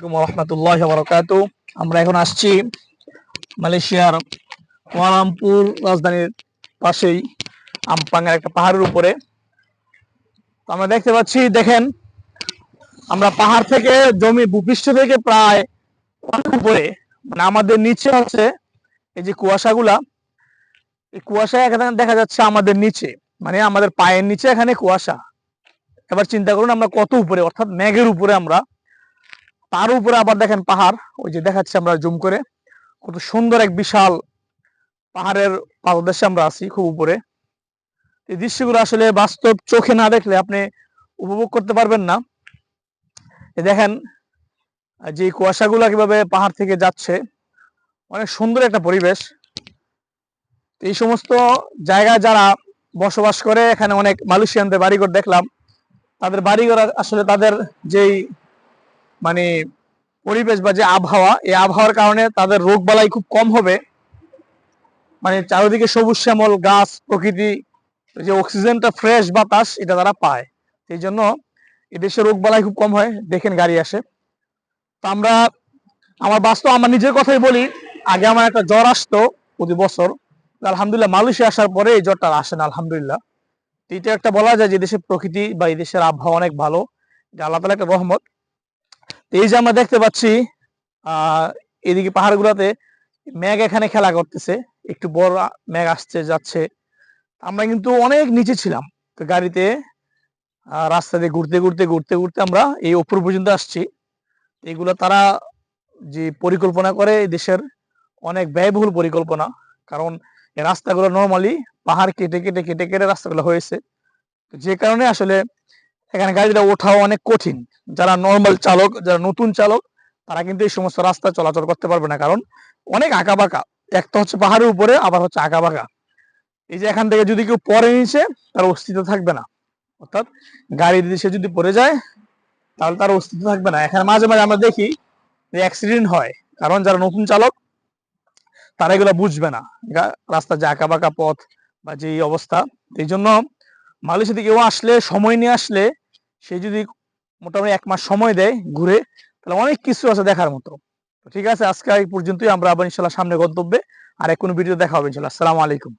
আলাইকুম রহমতুল্লাহ বরকাত আমরা এখন আসছি মালয়েশিয়ার কুয়ালামপুর রাজধানীর পাশেই আমপাঙ্গের একটা পাহাড়ের উপরে। আমরা দেখতে পাচ্ছি, দেখেন, আমরা পাহাড় থেকে, জমি ভূপৃষ্ঠ থেকে প্রায় উপরে মানে আমাদের নিচে আছে এই যে কুয়াশাগুলা। এই কুয়াশা এখানে দেখা যাচ্ছে আমাদের নিচে মানে আমাদের পায়ের নিচে এখানে কুয়াশা। এবার চিন্তা করুন আমরা কত উপরে, অর্থাৎ মেঘের উপরে আমরা তার উপরে আবার দেখেন পাহাড়, ওই যে দেখাচ্ছি আমরা জুম করে। কত সুন্দর এক বিশাল পাহাড়ের পাদদেশে আমরা আছি খুব উপরে। এই দৃশ্যগুলো আসলে বাস্তব চোখে না দেখলে আপনি উপভোগ করতে পারবেন না। দেখেন, যে কুয়াশাগুলো কীভাবে পাহাড় থেকে যাচ্ছে, অনেক সুন্দর একটা পরিবেশ। এই সমস্ত জায়গায় যারা বসবাস করে, এখানে অনেক মালয়েশিয়ানদের বাড়িঘর দেখলাম, তাদের বাড়িঘর আসলে তাদের যেই মানে পরিবেশ বা যে আবহাওয়া, এই আবহাওয়ার কারণে তাদের রোগ বালাই খুব কম হবে। মানে চারিদিকে সবুজ শ্যামল, গাছ, প্রকৃতি, যে অক্সিজেনটা ফ্রেশ বাতাস, এটা তারা পায়। এই জন্য এদেশে রোগ বালাই খুব কম হয়। দেখেন গাড়ি আসে। তো আমরা, আমার বাস্তব, আমার নিজের কথাই বলি, আগে আমার একটা জ্বর আসতো প্রতি বছর। আলহামদুলিল্লাহ, মালয়েশিয়া আসার পরে এই জ্বরটা আসে না, আলহামদুলিল্লাহ। তো এটা একটা বলা যায় যে দেশের প্রকৃতি বা এই দেশের আবহাওয়া অনেক ভালো। আল্লাহ তালা একটা রহমত। এই যে আমরা দেখতে পাচ্ছি এদিকে পাহাড়গুলোতে মেঘ এখানে খেলা করতেছে। একটু বড় মেঘ আসছে, যাচ্ছে। আমরা কিন্তু অনেক নিচে ছিলাম। তো গাড়িতে রাস্তা দিয়ে ঘুরতে ঘুরতে ঘুরতে ঘুরতে আমরা এই উপর পর্যন্ত আসছি। এগুলো তারা যে পরিকল্পনা করে, এই দেশের অনেক ব্যয়বহুল পরিকল্পনা। কারণ এই রাস্তাগুলো নর্মালি পাহাড় কেটে কেটে কেটে কেটে রাস্তাগুলো হয়েছে। যে কারণে আসলে এখানে গাড়িটা ওঠাও অনেক কঠিন। যারা নর্মাল চালক, যারা নতুন চালক, তারা কিন্তু এই সমস্ত রাস্তা চলাচল করতে পারবে না। কারণ অনেক আঁকা বাঁকা একটা হচ্ছে পাহাড়ের উপরে, আবার হচ্ছে আঁকা বাঁকা এই যে এখান থেকে যদি কেউ পরে নিচে, তার অস্তিত্ব থাকবে না। অর্থাৎ গাড়ি যদি সে যদি পড়ে যায়, তাহলে তার অস্তিত্ব থাকবে না। এখানে মাঝে মাঝে আমরা দেখি যে অ্যাক্সিডেন্ট হয়। কারণ যারা নতুন চালক, তারা এগুলো বুঝবে না। রাস্তার যে আঁকা বাঁকা পথ বা যে অবস্থা, এই জন্য মালয়েশিয়া থেকে কেউ আসলে, সময় নিয়ে আসলে সে যদি মোটামুটি এক মাস সময় দেয় ঘুরে, তাহলে অনেক কিছু আছে দেখার মতো। ঠিক আছে, আজকে এই পর্যন্তই। আমরা আবার ইনশাল্লাহ সামনে গন্তব্যে আর এক কোনো ভিডিও দেখা হবে ইনশাল্লাহ। আসসালামু আলাইকুম।